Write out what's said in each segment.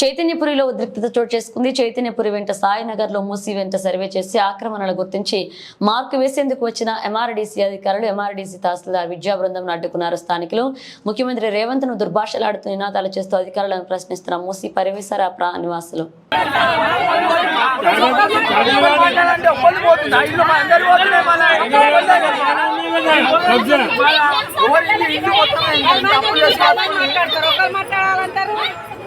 చైతన్యపురిలో ఉద్రిక్తత చోటు చేసుకుంది. చైతన్యపురి వెంట సాయినగర్లో మూసి వెంట సర్వే చేసి ఆక్రమణలు గుర్తించి మార్కు వేసేందుకు వచ్చిన ఎంఆర్డీసీ అధికారులు ఎంఆర్డీసీ తహసీల్దార్ విద్యా బృందం అడ్డుకున్నారు. స్థానికులు ముఖ్యమంత్రి రేవంత్ను దుర్భాషలాడుతూ నినాదాలు చేస్తూ అధికారులను ప్రశ్నిస్తున్న మూసి పరివేశార ప్రా నివాసులు.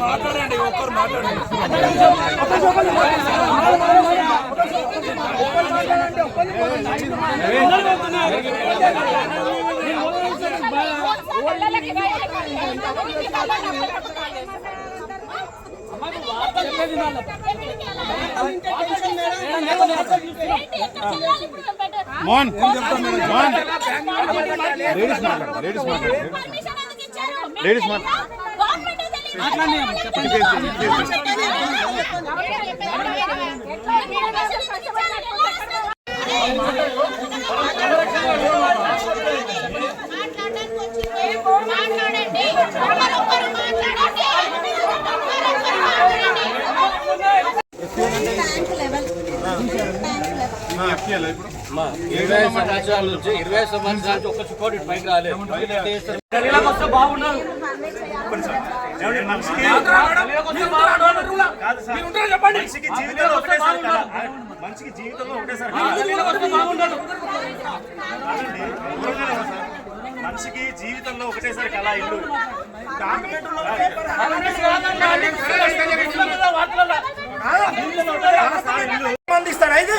మాట్లాడండి ఒక్కరు మాట్లాడండి అందరి మోహన్ మోహన్ లేడీస్ మాట్లాడండి లేడీస్ మాట్లాడండి లేడీస్ మాట్లాడండి ఒకరొకరు ఎఫ్టీఎల్ ఇప్పుడు? ఇరవై సంవత్సరాల నుంచి ఇరవై సంవత్సరాల నుంచి ఒక్క చుక్కోటి పైకి రాలేదు మనిషికి జీవితంలో ఒకటేసారి కళ. మనిషికి జీవితంలో ఒకటేసారి? మనిషికి జీవితంలో ఒకటేసారి ఇల్లు మంది ఇస్తాడా ఇది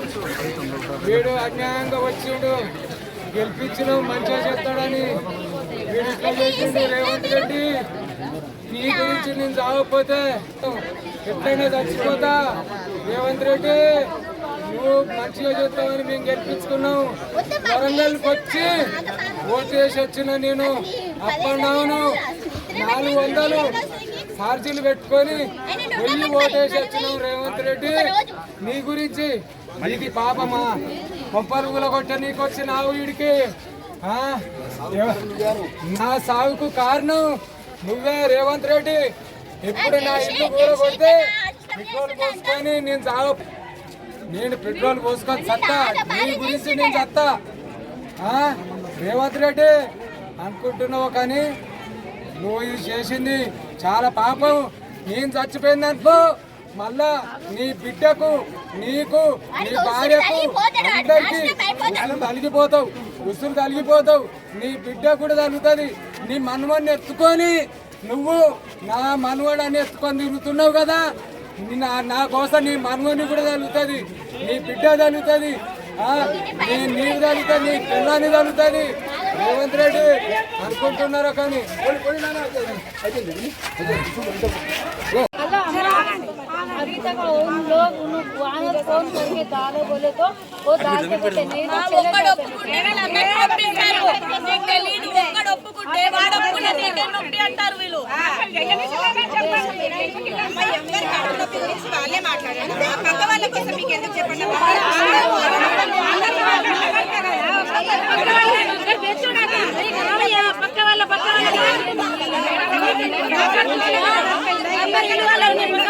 వీడు అన్యాయంగా వచ్చిండు. గెలిపించిన మంచిగా చేస్తాడని వీడు ఇట్లా చేసిండు. రేవంత్ రెడ్డి నీ గురించి నేను చావకపోతే ఎట్లయినా చచ్చిపోతా. రేవంత్ రెడ్డి నువ్వు మంచిగా చేస్తావని మేము గెలిపించుకున్నాం. వరంగల్కి వచ్చి ఓటు వేసి వచ్చిన నేను అప్ అండ్ డౌన్ నాలుగు వందలు ఛార్జీలు పెట్టుకొని వెళ్ళి ఓటేసి వచ్చినాం రేవంత్ రెడ్డి. నీ గురించి ఇది పాపమా? కొప్పరుగుల కొట్ట నీకొచ్చినావు వీడికి నా సాగుకు కారణం నువ్వే రేవంత్ రెడ్డి. ఎప్పుడు నా ఇల్లు కూర పెట్రోల్ పోసుకొని నేను సాగు నేను పెట్రోల్ పోసుకొని చత్తా. నీ గురించి నేను చత్తా. రేవంత్ రెడ్డి అనుకుంటున్నావు కానీ నువ్వు ఇది చేసింది చాలా పాపం. నేను చచ్చిపోయింది అనుకో. మళ్ళా నీ బిడ్డకు నీకు నీ భార్యకు అందరికి ఉసురు తలిగిపోతావు. ఉసురు తలిగిపోతావు. నీ బిడ్డ కూడా తగులుతుంది నీ మనవడిని ఎత్తుకొని నువ్వు నా మనవడు అని ఎత్తుకొని తిరుగుతున్నావు కదా. నీ నా నా కోసం నీ మనవడిని కూడా తగులుతుంది నీ బిడ్డ తగులుతుంది ఆ, నీ నీవు తగులుతుంది నీ పిల్లాన్ని తగులుతుంది రేవంత్ రెడ్డి అనుకుంటున్నారా కానీ? अभी तक उन लोग उन वहाँ फोन करके दादा बोले तो वो दाल के बोले नहीं ना चले जाते నీకు తెలీదు ఒక్కడు ఒప్పుకుంటే వాడు ఒప్పుకుంటే నీకే నొప్పి అంటారు వీళ్ళు వాళ్ళే మాట్లాడారు పక్క వాళ్ళ కోసం మీకు ఎందుకు చెప్పండి పక్క వాళ్ళ పక్క వాళ్ళ మనందరికీ ఇల్లు ఉంది